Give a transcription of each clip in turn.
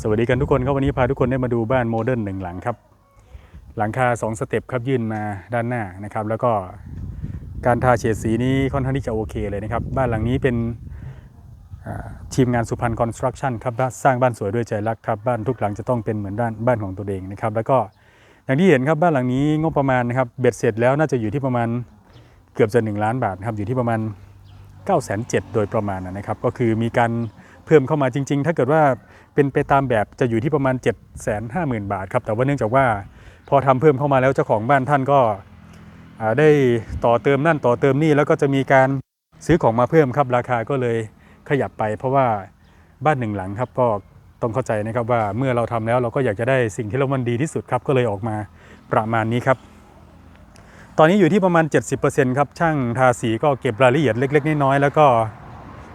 สวัสดีกันทุกคนครับวันนี้พาทุกคนได้มาดูบ้านโมเดิร์นหนึ่งหลังครับ หลังคา 2 สเต็ปครับยื่นมาด้านหน้านะครับ แล้วก็การทาเฉดสีนี้ค่อนข้างที่จะโอเคเลยนะครับ บ้านหลังนี้เป็นทีมงานสุพรรณคอนสตรักชั่นครับสร้างบ้านสวยด้วยใจรักครับ บ้านทุกหลังจะต้องเป็นเหมือนบ้านบ้านของตัวเองนะครับ แล้วก็อย่างที่เห็นครับบ้านหลังนี้งบประมาณนะครับเบ็ดเสร็จแล้วน่าจะอยู่ที่ประมาณเกือบจะ 1 ล้านบาทครับอยู่ที่ประมาณ9 7 0 0 0โดยประมาณนะครับ ก็คือมีการ เพิ่มเข้ามาจริง ๆ ถ้าเกิดว่าเป็นไปตามแบบจะอยู่ที่ประมาณ 7 5 0 0 0 0 บาทครับ แต่ว่าเนื่องจากว่าพอทำเพิ่มเข้ามาแล้วเจ้าของบ้านท่านก็ได้ต่อเติมนั่นต่อเติมนี่แล้วก็จะมีการซื้อของมาเพิ่มครับราคาก็เลยขยับไป เพราะว่าบ้านหนึ่งหลังครับก็ต้องเข้าใจนะครับว่าเมื่อเราทำแล้วเราก็อยากจะได้สิ่งที่เรามันดีที่สุดครับก็เลยออกมาประมาณนี้ครับ ตอนนี้อยู่ที่ประมาณ 70%ครับช่างทาสีก็เก็บรายละเอียดเล็ก ๆ น้อยๆแล้วก็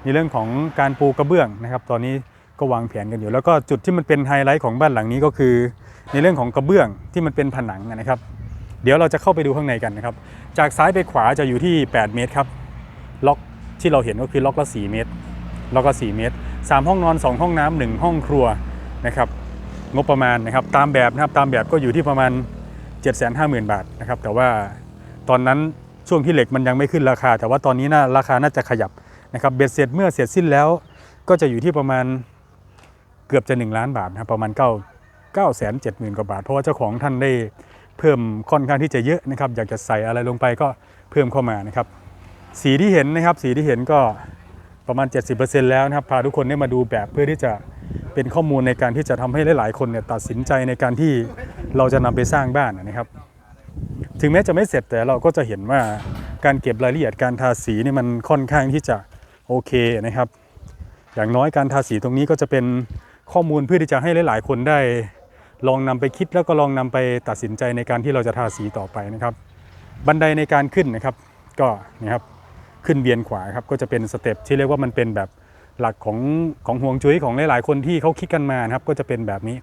ในเรื่องของการปูกระเบื้องนะครับ ตอนนี้ก็วางแผนกันอยู่ แล้วก็จุดที่มันเป็นไฮไลท์ของบ้านหลังนี้ก็คือ ในเรื่องของกระเบื้องที่มันเป็นผนังนะครับ เดี๋ยวเราจะเข้าไปดูข้างในกันนะครับ จากซ้ายไปขวาจะอยู่ที่ 8 เมตรครับ ล็อกที่เราเห็นก็คือล็อกละ 4 เมตร ล็อกละ 4 เมตร 3 ห้องนอน 2 ห้องน้ำหนึ่งห้องครัวนะครับ งบประมาณนะครับ ตามแบบนะครับ ตามแบบก็อยู่ที่ประมาณ 750,000 บาทนะครับ แต่ว่าตอนนั้นช่วงที่เหล็กมันยังไม่ขึ้นราคา แต่ว่าตอนนี้น่าราคาน่าจะขยับ นะครับเบ็ดเสร็จเมื่อเสร็จสิ้นแล้ว ก็จะอยู่ที่ประมาณเกือบจะ 1 ล้านบาทนะครับประมาณ9 9 7 0 0 0 0 กว่าบาท เพราะว่าเจ้าของท่านได้เพิ่มค่อนข้างที่จะเยอะนะครับ อยากจะใส่อะไรลงไปก็เพิ่มเข้ามานะครับ สีที่เห็นนะครับ สีที่เห็นก็ประมาณ 70%แล้วนะครับพาทุกคนได้มาดูแบบเพื่อที่จะเป็นข้อมูลในการที่จะทำให้หลายๆคนเนี่ยตัดสินใจในการที่เราจะนำไปสร้างบ้านนะครับ ถึงแม้จะไม่เสร็จแต่เราก็จะเห็นว่าการเก็บรายละเอียดการทาสีนี่มันค่อนข้างที่จะ โอเคนะครับ อย่างน้อยการทาสีตรงนี้ก็จะเป็นข้อมูลเพื่อที่จะให้หลาย ๆ คนได้ลองนำไปคิดแล้วก็ลองนำไปตัดสินใจในการที่เราจะทาสีต่อไปนะครับ บันไดในการขึ้นนะครับ ก็นะครับขึ้นเบียนขวาครับก็จะเป็นสเต็ปที่เรียกว่ามันเป็นแบบหลักของของห่วงจุ้ยของหลาย ๆ คนที่เขาคิดกันมานะครับ ก็จะเป็นแบบนี้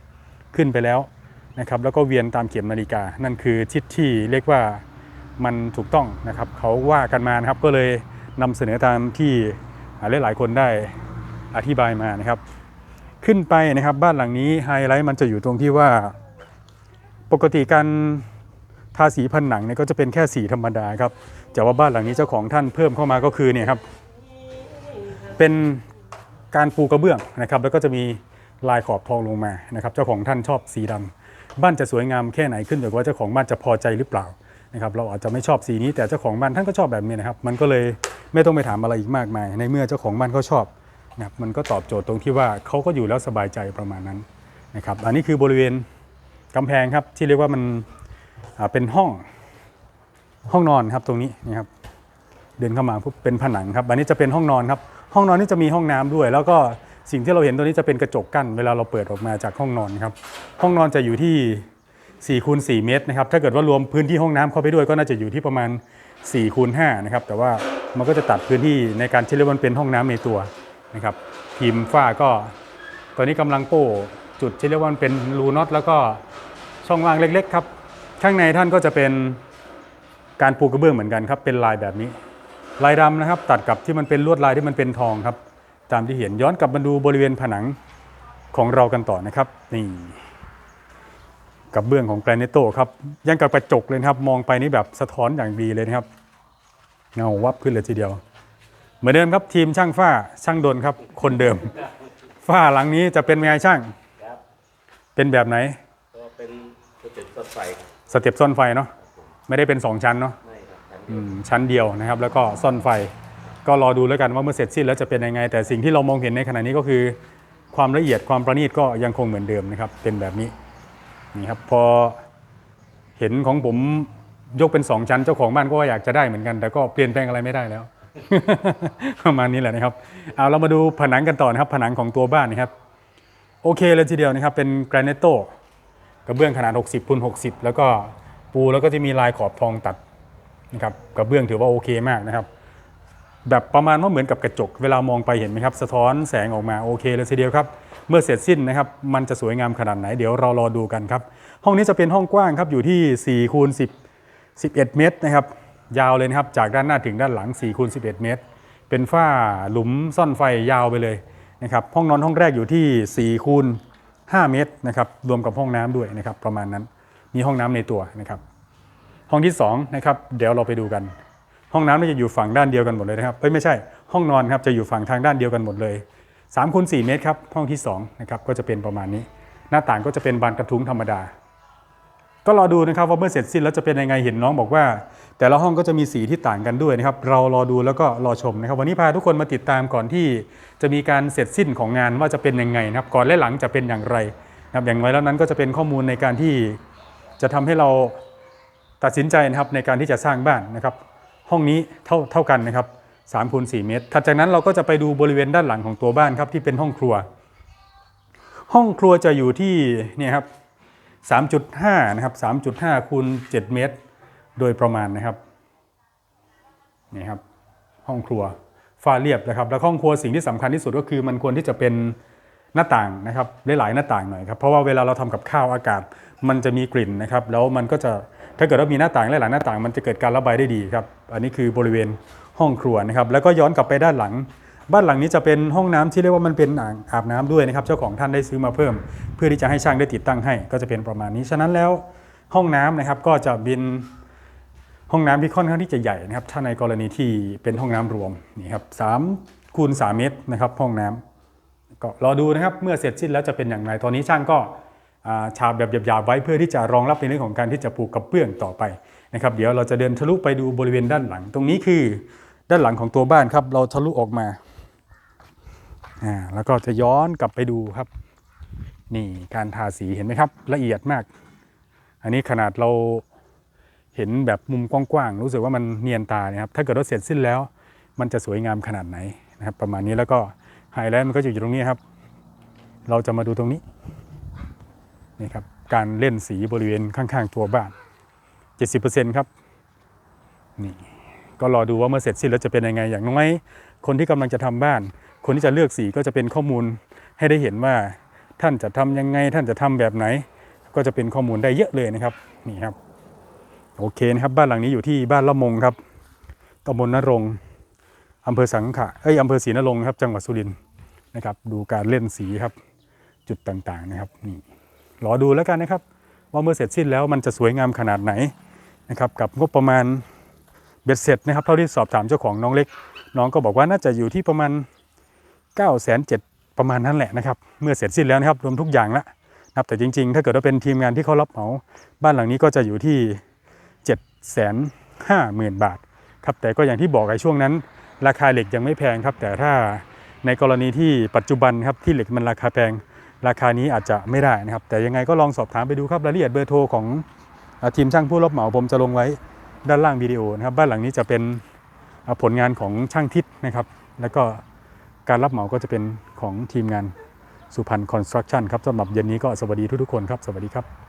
ขึ้นไปแล้วนะครับ แล้วก็เวียนตามเข็มนาฬิกา นั่นคือทิศที่เรียกว่ามันถูกต้องนะครับเขาว่ากันมานะครับก็เลยนำเสนอตามที่ หลายๆคนได้อธิบายมานะครับ ขึ้นไปนะครับบ้านหลังนี้ไฮไลท์มันจะอยู่ตรงที่ว่าปกติการทาสีผนังเนี่ยก็จะเป็นแค่สีธรรมดาครับแต่ว่าบ้านหลังนี้เจ้าของท่านเพิ่มเข้ามาก็คือเนี่ยครับเป็นการปูกระเบื้องนะครับ แล้วก็จะมีลายขอบทองลงมานะครับ เจ้าของท่านชอบสีดำบ้านจะสวยงามแค่ไหนขึ้นอยู่กับว่าเจ้าของบ้านจะพอใจหรือเปล่า นะครับเราอาจจะไม่ชอบสีนี้แต่เจ้าของบ้านท่านก็ชอบแบบนี้นะครับมันก็เลยไม่ต้องไปถามอะไรอีกมากมาย ในเมื่อเจ้าของบ้านเขาชอบนะครับมันก็ตอบโจทย์ตรงที่ว่าเขาก็อยู่แล้วสบายใจประมาณนั้นนะครับอันนี้คือบริเวณกำแพงครับที่เรียกว่ามันเป็นห้องห้องนอนครับตรงนี้นะครับเดินเข้ามาเป็นผนังครับอันนี้จะเป็นห้องนอนครับห้องนอนนี่จะมีห้องน้ำด้วย แล้วก็สิ่งที่เราเห็นตัวนี้จะเป็นกระจกกั้นเวลาเราเปิดออกมาจากห้องนอนครับห้องนอนจะอยู่ที่ 4คูณ4เมตรนะครับ ถ้าเกิดว่ารวมพื้นที่ห้องน้ำเข้าไปด้วยก็น่าจะอยู่ที่ประมาณ4คูณ5นะครับ แต่ว่ามันก็จะตัดพื้นที่ในการที่เรียกว่าเป็นห้องน้ำในตัวนะครับ ทีมฝ้าก็ตอนนี้กำลังโป้จุดที่เรียกว่ามันเป็นรูน็อตแล้วก็ช่องว่างเล็ก ๆ ครับ ข้างในท่านก็จะเป็นการปูกระเบื้องเหมือนกันครับ เป็นลายแบบนี้ ลายดำนะครับ ตัดกับที่มันเป็นลวดลายที่มันเป็นทองครับ ตามที่เห็นย้อนกลับมาดูบริเวณผนังของเรากันต่อนะครับนี่ กับเบื้องของแกรนิโตครับยังกับกระจกเลยนะครับ มองไปนี่แบบสะท้อนอย่างดีเลยนะครับเงาวับขึ้นเลยทีเดียว เหมือนเดิมครับทีมช่างฝ้าช่างดนครับ คนเดิม ฝ้าหลังนี้จะเป็นไงช่าง ครับเป็นแบบไหน ก็เป็นสเต็ปรถไฟครับสเต็ปซ่อนไฟเนาะไม่ได้เป็น 2 ชั้นเนาะไม่ครับชั้นอืมชั้นเดียวนะครับ แล้วก็ซ่อนไฟ ก็รอดูแล้วกันว่าเมื่อเสร็จสิ้นแล้วจะเป็นยังไง แต่สิ่งที่เรามองเห็นในขณะนี้ก็คือ ความละเอียดความประณีตก็ยังคงเหมือนเดิมนะครับ เป็นแบบนี้ นี่ครับพอเห็นของผมยกเป็น2ชั้นเจ้าของบ้านก็อยากจะได้เหมือนกัน แต่ก็เปลี่ยนแปลงอะไรไม่ได้แล้ว ประมาณนี้แหละนะครับเอาเรามาดูผนังกันต่อนะครับ ผนังของตัวบ้านนะครับ โอเคเลยทีเดียวนะครับ เป็นแกรนิโตกระเบื้องขนาด 60คูณ60 แล้วก็ปูแล้วก็จะมีลายขอบทองตัดนะครับกระเบื้องถือว่าโอเคมากนะครับ แบบประมาณว่าเหมือนกับกระจก เวลามองไปเห็นไหมครับ สะท้อนแสงออกมาโอเคเลยทีเดียวครับ เมื่อเสร็จสิ้นนะครับ มันจะสวยงามขนาดไหน เดี๋ยวเรารอดูกันครับ ห้องนี้จะเป็นห้องกว้างครับ อยู่ที่4คูณ10 11 เมตรนะครับ ยาวเลยนะครับ จากด้านหน้าถึงด้านหลัง4คูณ11 เมตร เป็นฝ้าหลุมซ่อนไฟยาวไปเลยนะครับ ห้องนอนห้องแรกอยู่ที่4คูณ5 เมตรนะครับ รวมกับห้องน้ำด้วยนะครับ ประมาณนั้น มีห้องน้ำในตัวนะครับ ห้องที่2นะครับ เดี๋ยวเราไปดูกัน ห้องน้ำนี่จะอยู่ฝั่งด้านเดียวกันหมดเลยนะครับเอ้ยไม่ใช่ห้องนอนครับจะอยู่ฝั่งทางด้านเดียวกันหมดเลย3คูณ4เมตรครับห้องที่2นะครับก็จะเป็นประมาณนี้ หน้าต่างก็จะเป็นบานกระทุ้งธรรมดา ก็รอดูนะครับว่าเมื่อเสร็จสิ้นแล้วจะเป็นยังไงเห็นน้องบอกว่า แต่ละห้องก็จะมีสีที่ต่างกันด้วยนะครับเรารอดูแล้วก็รอชมนะครับ วันนี้พาทุกคนมาติดตามก่อนที่จะมีการเสร็จสิ้นของงานว่าจะเป็นยังไงนะครับก่อนและหลังจะเป็นอย่างไรนะครับอย่างไรแล้วนั้นก็จะเป็นข้อมูลในการที่จะทำให้เราตัดสินใจนะครับในการที่จะสร้างบ้านนะครับ ห้องนี้เท่าเท่ากันนะครับ3คูณ4เมตร ถัดจากนั้นเราก็จะไปดูบริเวณด้านหลังของตัวบ้านครับที่เป็นห้องครัว ห้องครัวจะอยู่ที่เนี่ยครับ3.5นะครับ3.5คูณ7เมตร โดยประมาณนะครับนี่ครับห้องครัวฝ้าเรียบนะครับ แล้วห้องครัวสิ่งที่สำคัญที่สุดก็คือมันควรที่จะเป็นหน้าต่างนะครับหลายๆหน้าต่างหน่อยครับเพราะว่าเวลาเราทำกับข้าวอากาศ มันจะมีกลิ่นนะครับ แล้วมันก็จะ ถ้าเกิดว่ามีหน้าต่างหลายๆหน้าต่างมันจะเกิดการระบายได้ดีครับ อันนี้คือบริเวณห้องครัวนะครับ แล้วก็ย้อนกลับไปด้านหลัง บ้านหลังนี้จะเป็นห้องน้ำที่เรียกว่ามันเป็นอ่างอาบน้ำด้วยนะครับ เจ้าของท่านได้ซื้อมาเพิ่ม เพื่อที่จะให้ช่างได้ติดตั้งให้ ก็จะเป็นประมาณนี้ ฉะนั้นแล้วห้องน้ำนะครับก็จะเป็นห้องน้ำที่ค่อนข้างที่จะใหญ่นะครับ ถ้าในกรณีที่เป็นห้องน้ำรวมนี่ครับสามคูณสามเมตรนะครับห้องน้ำก็รอดูนะครับเมื่อเสร็จสิ้นแล้วจะเป็นอย่างไร ตอนนี้ช่างก็ ฉาบแบบหยาบๆไว้เพื่อที่จะรองรับในเรื่องของการที่จะปลูกกระเบื้องต่อไปนะครับ เดี๋ยวเราจะเดินทะลุไปดูบริเวณด้านหลัง ตรงนี้คือด้านหลังของตัวบ้านครับ เราทะลุออกมาอ่าแล้วก็จะย้อนกลับไปดูครับ นี่การทาสีเห็นไหมครับ ละเอียดมาก อันนี้ขนาดเราเห็นแบบมุมกว้างๆรู้สึกว่ามันเนียนตานะครับถ้าเกิดว่าเสร็จสิ้นแล้ว มันจะสวยงามขนาดไหนนะครับ ประมาณนี้แล้วก็ไฮไลท์มันก็จะอยู่ตรงนี้ครับ เราจะมาดูตรงนี้ นี่ครับการเล่นสีบริเวณข้างๆ ตัวบ้าน 70%ครับนี่ก็รอดูว่าเมื่อเสร็จสิ้นแล้วจะเป็นยังไงอย่างน้อย คนที่กำลังจะทำบ้าน คนที่จะเลือกสีก็จะเป็นข้อมูลให้ได้เห็นว่าท่านจะทำยังไง ท่านจะทำแบบไหน ก็จะเป็นข้อมูลได้เยอะเลยนะครับนี่ครับโอเคนะครับบ้านหลังนี้อยู่ที่บ้านละมงครับตำบลนรงอำเภอสังขะเอ้ยอำเภอศรีนรงครับ จังหวัดสุรินทร์นะครับ ดูการเล่นสีครับ จุดต่างๆนะครับนี่ รอดูแล้วกันนะครับ ว่าเมื่อเสร็จสิ้นแล้วมันจะสวยงามขนาดไหนนะครับกับงบประมาณเบ็ดเสร็จนะครับเท่าที่สอบถามเจ้าของน้องเล็ก น้องก็บอกว่าน่าจะอยู่ที่ประมาณ9ก้าแสนเประมาณนั้นแหละนะครับเมื่อเสร็จสิ้นแล้วนะครับรวมทุกอย่างแล้วนะครับแต่จริง ๆ ถ้าเกิดว่าเป็นทีมงานที่เขารับเหมาบ้านหลังนี้ก็จะอยู่ที่7 5 0 0 0 0บาทครับแต่ก็อย่างที่บอกไอ้ช่วงนั้น ราคาเหล็กยังไม่แพงครับ แต่ถ้าในกรณีที่ปัจจุบันครับที่เหล็กมันราคาแพง ราคานี้อาจจะไม่ได้นะครับ แต่ยังไงก็ลองสอบถามไปดูครับรายละเอียดเบอร์โทรของอทีมช่างผู้รับเหมาผมจะลงไว้ด้านล่างวิดีโอนะครับ บ้านหลังนี้จะเป็นผลงานของช่างทิศนะครับ แล้วก็การรับเหมาก็จะเป็นของทีมงานสุพรรณคอนสตรักชั่นครับสำหรับเย็นนี้ก็สวัสดีทุกๆคนครับ สวัสดีครับ